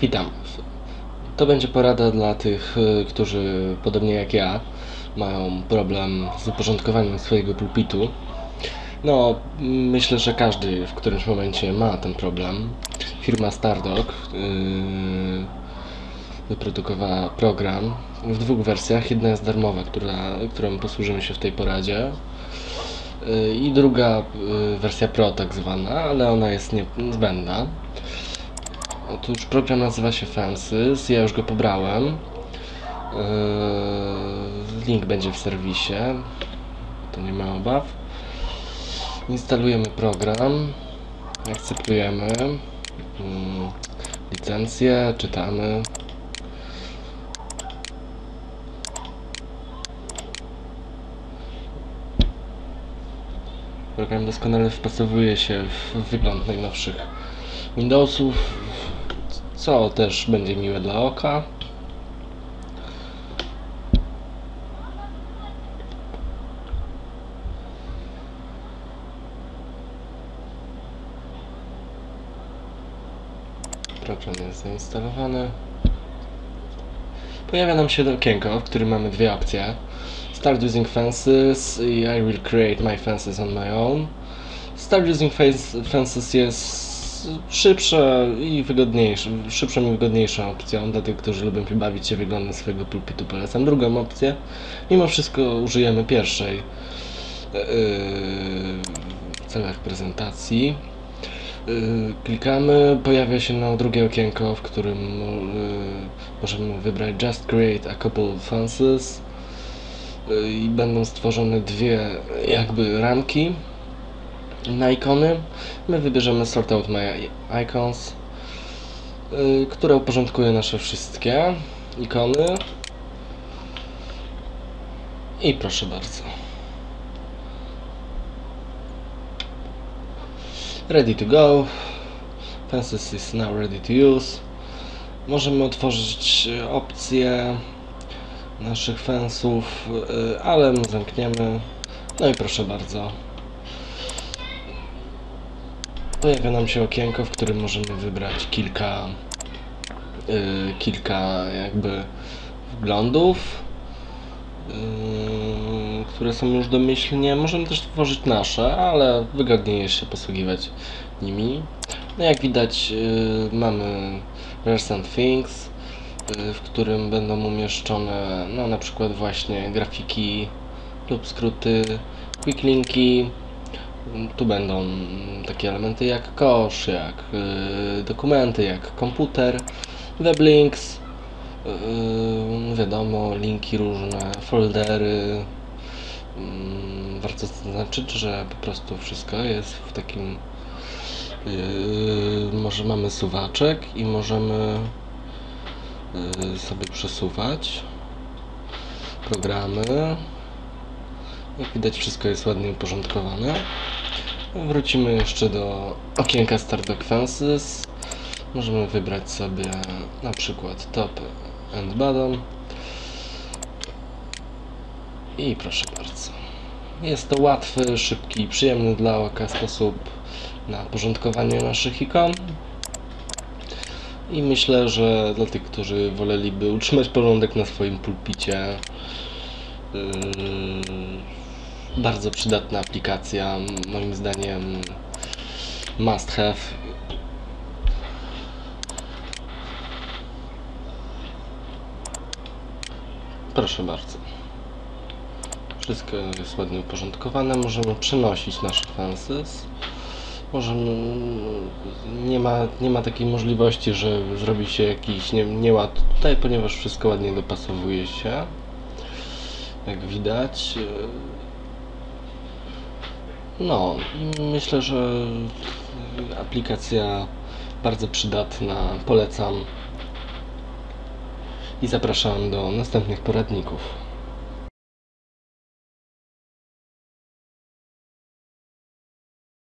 Witam. To będzie porada dla tych, y, którzy podobnie jak ja mają problem z uporządkowaniem swojego pulpitu. No, myślę, że każdy w którymś momencie ma ten problem. Firma Stardog yy, wyprodukowała program w dwóch wersjach. Jedna jest darmowa, która, którą posłużymy się w tej poradzie. Yy, I druga wersja Pro tak zwana, ale ona jest niezbędna. Otóż program nazywa się Fences, ja już go pobrałem. Yy, Link będzie w serwisie, to nie ma obaw. Instalujemy program, akceptujemy mm, licencję, czytamy. Program doskonale wpasowuje się w wygląd najnowszych Windowsów, co też będzie miłe dla oka. Program jest zainstalowany. Pojawia nam się okienko, w którym mamy dwie opcje. Start using fences i I will create my fences on my own. Start using fences jest szybsza i wygodniejsza, szybszą i wygodniejszą opcją dla tych, którzy lubią się bawić się wyglądem swojego pulpitu. Polecam drugą opcję. Mimo wszystko użyjemy pierwszej w celach prezentacji. Yy, Klikamy, pojawia się nam drugie okienko, w którym możemy wybrać Just Create a Couple Fences Yy, i będą stworzone dwie jakby ramki na ikony. My wybierzemy Sort Out My Icons, yy, które uporządkuje nasze wszystkie ikony. I proszę bardzo. Ready to go. Fences is now ready to use. Możemy otworzyć y, opcje naszych fensów, y, ale zamkniemy. No i proszę bardzo. Pojawia nam się okienko, w którym możemy wybrać kilka y, kilka jakby wglądów, y, które są już domyślnie. Możemy też tworzyć nasze, ale wygodniej się posługiwać nimi. No jak widać y, mamy Recent Things, y, w którym będą umieszczone no na przykład właśnie grafiki lub skróty, quick linki. Tu będą takie elementy jak kosz, jak y, dokumenty, jak komputer, weblinks, y, wiadomo, linki różne, foldery. Mm, warto zaznaczyć, że po prostu wszystko jest w takim. Yy, może mamy suwaczek i możemy yy, sobie przesuwać programy. Jak widać, wszystko jest ładnie uporządkowane. Wrócimy jeszcze do okienka Start Dock Fences. Możemy wybrać sobie na przykład top and bottom. I proszę bardzo. Jest to łatwy, szybki, przyjemny dla oka sposób na porządkowanie naszych ikon. I myślę, że dla tych, którzy woleliby utrzymać porządek na swoim pulpicie, yy, bardzo przydatna aplikacja, moim zdaniem must have. Proszę bardzo. Wszystko jest ładnie uporządkowane. Możemy przenosić nasze fences. Możemy. Nie ma, nie ma takiej możliwości, że zrobi się jakiś nie, nieład tutaj, ponieważ wszystko ładnie dopasowuje się. Jak widać. No, myślę, że aplikacja bardzo przydatna. Polecam. I zapraszam do następnych poradników.